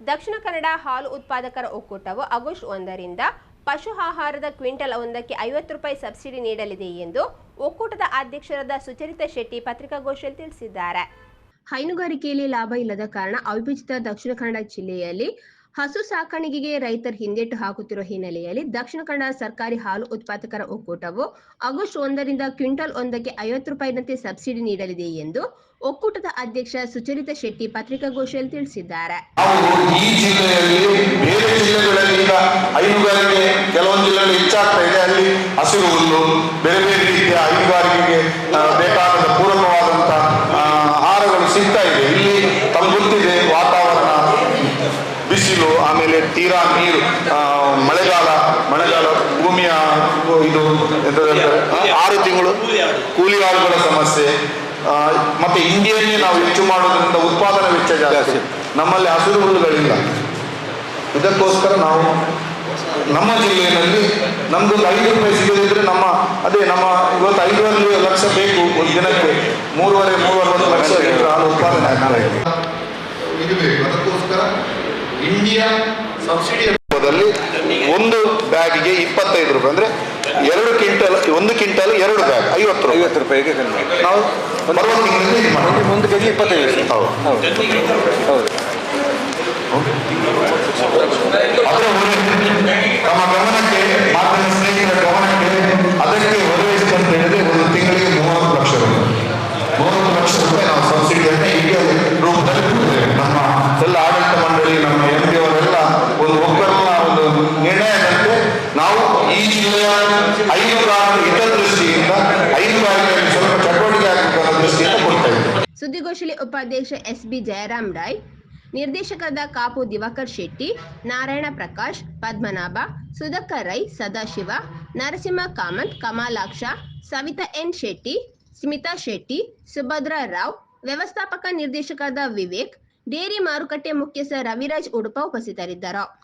ದಕ್ಷಿಣ ಕನ್ನಡ ಹಾಲು ಉತ್ಪಾದಕರ ಒಕ್ಕೂಟವು ಆಗಸ್ಟ್ ಒಂದರಿಂದ ಪಶು ಆಹಾರದ ಕ್ವಿಂಟಲ್ ಒಂದಕ್ಕೆ ಐವತ್ತು ರೂಪಾಯಿ ಸಬ್ಸಿಡಿ ನೀಡಲಿದೆ ಎಂದು ಒಕ್ಕೂಟದ ಅಧ್ಯಕ್ಷರಾದ ಸುಚರಿತ ಶೆಟ್ಟಿ ಪತ್ರಿಕಾಗೋಷ್ಠಿಯಲ್ಲಿ ತಿಳಿಸಿದ್ದಾರೆ. ಹೈನುಗಾರಿಕೆಯಲ್ಲಿ ಲಾಭ ಇಲ್ಲದ ಕಾರಣ ಅವಿಭಜಿತ ದಕ್ಷಿಣ ಕನ್ನಡ ಜಿಲ್ಲೆಯಲ್ಲಿ ಹಸು ಸಾಕಾಣಿಕೆಗೆ ರೈತರು ಹಿಂದೇಟು ಹಾಕುತ್ತಿರುವ ಹಿನ್ನೆಲೆಯಲ್ಲಿ ದಕ್ಷಿಣ ಕನ್ನಡ ಸರ್ಕಾರಿ ಹಾಲು ಉತ್ಪಾದಕರ ಒಕ್ಕೂಟವು ಆಗಸ್ಟ್ ಒಂದರಿಂದ ಕ್ವಿಂಟಲ್ ಒಂದಕ್ಕೆ ಐವತ್ತು ರೂಪಾಯಿನಂತೆ ಸಬ್ಸಿಡಿ ನೀಡಲಿದೆ ಎಂದು ಒಕ್ಕೂಟದ ಅಧ್ಯಕ್ಷ ಸುಚರಿತ ಶೆಟ್ಟಿ ಪತ್ರಿಕಾಗೋಷ್ಠಿಯಲ್ಲಿ ತಿಳಿಸಿದ್ದಾರೆ. ಹಸಿರು ತೀರಾ ನೀರು ಆ, ಮಳೆಗಾಲ ಮಳೆಗಾಲ ಭೂಮಿಯ ಇದು? ಆರು ತಿಂಗಳು ಕೂಲಿ ಆಳುಗಳ ಸಮಸ್ಯೆ. ಆ, ಮತ್ತೆ ಇಂಡಿಯನ್ನೇ ನಾವು ಹೆಚ್ಚು ಮಾಡೋದ್ರಿಂದ ಉತ್ಪಾದನಾ ವೆಚ್ಚ ಜಾಸ್ತಿ. ನಮ್ಮಲ್ಲಿ ಹಸಿರು ಹುಲ್ಲುಗಳಿಲ್ಲ. ಇದಕ್ಕೋಸ್ಕರ ನಾವು ನಮ್ಮ ಜಿಲ್ಲೆಯಲ್ಲಿ ನಮ್ದೊಂದು ಐದು ರೂಪಾಯಿ ಸಿಗದಿದ್ರೆ ನಮ್ಮ ಅದೇ ನಮ್ಮ ಇವತ್ತು ಐದೂವರೆ ಲಕ್ಷ ಬೇಕು ಒಂದು ದಿನಕ್ಕೆ. ಮೂರುವರೆ ಮೂರುವರೆ ಲಕ್ಷ ಲೀಟರ್ ಹಾಲು ಉತ್ಪಾದನೆ ಇದೆ. ಇದು ಬೇಕು. ಅದಕ್ಕೋಸ್ಕರ ಇಂಡಿಯಾ ಸಬ್ಸಿಡಿ ರೂಪದಲ್ಲಿ ಒಂದು ಬ್ಯಾಗಿಗೆ ಇಪ್ಪತ್ತೈದು ರೂಪಾಯಿ. ಅಂದ್ರೆ ಎರಡು ಕ್ವಿಂಟಲ್ ಒಂದು ಕ್ವಿಂಟಲ್ ಎರಡು ಬ್ಯಾಗ್ ಐವತ್ತು ರೂಪಾಯಿ. ಐವತ್ತು ರೂಪಾಯಿಗೆ ಕಡಿಮೆ ನಾವು ಒಂದು ಕೆಜಿ ಇಪ್ಪತ್ತೈದು ಹೌದು. ಹೌದು. ಅದರ ತಮ್ಮ ಗಮನಕ್ಕೆ ಮಾತಿನ ಸ್ನೇಹಿತರ ಗಮನಕ್ಕೆ ಅದಕ್ಕೆ ಎಷ್ಟು ಅಂತ ಹೇಳಿದ್ರೆ ಒಂದು ತಿಂಗಳಿಗೆ ಮೂವತ್ತು ಲಕ್ಷ ರೂಪಾಯಿ. ಮೂವತ್ತು ಲಕ್ಷ ರೂಪಾಯಿ ನಾವು ಸಬ್ಸಿಡಿಯನ್ನು ಈಗ ರೂಪದಲ್ಲಿ ನಮ್ಮ ಎಲ್ಲ ಸುದ್ದಿಗೋಷ್ಠಿಯಲ್ಲಿ ಉಪಾಧ್ಯಕ್ಷ ಎಸ್ ಬಿ ಜಯರಾಮ್ ರಾಯ್, ನಿರ್ದೇಶಕರಾದ ಕಾಪು ದಿವಾಕರ್ ಶೆಟ್ಟಿ, ನಾರಾಯಣ ಪ್ರಕಾಶ್, ಪದ್ಮನಾಭ, ಸುಧಾಕರ್ ರೈ, ಸದಾಶಿವ, ನರಸಿಂಹ ಕಾಮತ್, ಕಮಲಾಕ್ಷ, ಸವಿತಾ ಎನ್ ಶೆಟ್ಟಿ, ಸ್ಮಿತಾ ಶೆಟ್ಟಿ, ಸುಭದ್ರಾ ರಾವ್, ವ್ಯವಸ್ಥಾಪಕ ನಿರ್ದೇಶಕರಾದ ವಿವೇಕ್, ಡೇರಿ ಮಾರುಕಟ್ಟೆ ಮುಖ್ಯಸ್ಥ ರವಿರಾಜ್ ಉಡುಪ ಉಪಸ್ಥಿತರಿದ್ದರು.